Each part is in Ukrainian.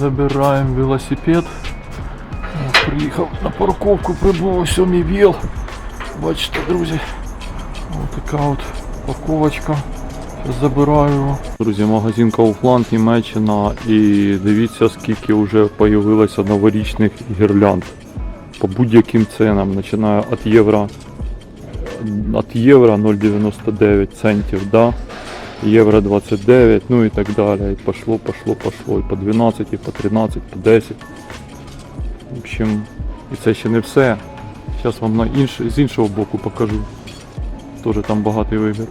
Забираємо велосипед. От, Приїхав на парковку, прибув ось мій віл. Бачите, друзі. Ось така от парковочка. Забираю. Друзі, магазин Kaufland, Німеччина. І дивіться, скільки вже появилося новорічних гірлянд. По будь-яким ценам, починаю від євро. Від євро 0,99 центів, да? Євро 29, ну і так далі. І пошло, пошло, пошло. І по 12, і по 13, по 10. В общем, і це ще не все. Зараз вам на інш... з іншого боку покажу. Теж там багатий вибір.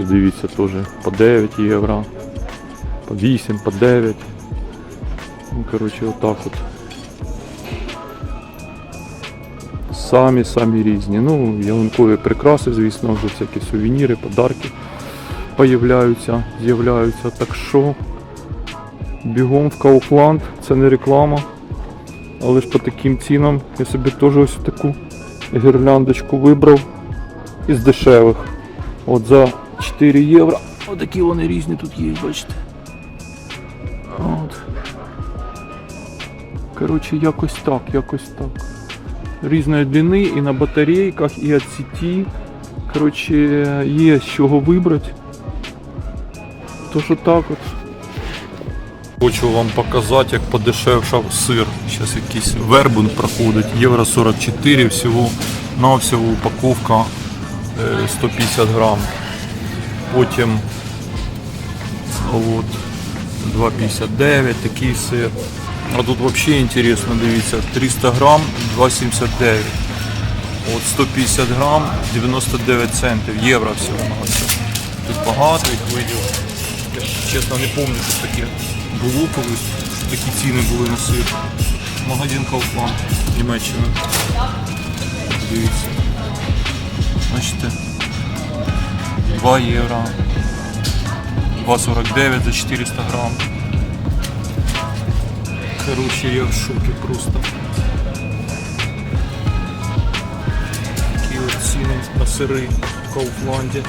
Все, дивіться, теж по 9 євро, по 8, по 9. Ну, коротше, отак от. Самі-самі різні. Ну, ялинкові прикраси, звісно, вже всякі сувеніри, подарки появляються, з'являються. Так що бігом в Kaufland, це не реклама. Але ж по таким цінам я собі теж ось таку гірляндочку вибрав із дешевих. От за 4 євро. Отакі вони різні тут є, бачите. От. Коротше, якось так, якось так. Різної длини і на батарейках, і від сіті. Коротше, є з чого вибрати. Тож отак от. Хочу вам показати, як подешевшав сир. Зараз якийсь вербун проходить. Євро 44 всього на всього упаковка е, 150 грам. Потім от, 2,59 такий сир. А тут взагалі інтересно, дивіться, 300 грам 2,79. От 150 грам 99 центів, євро всього. Тут багато їх видів. Я чесно не пам'ятаю, що таке було колись, такі ціни були на сир. Магазин Kaufland, Німеччина. Дивіться. Бачите? 2 євро. 2,49 за 400 грам. Короче, я в шоке просто. Такі от ціни на сири в Кауфланді.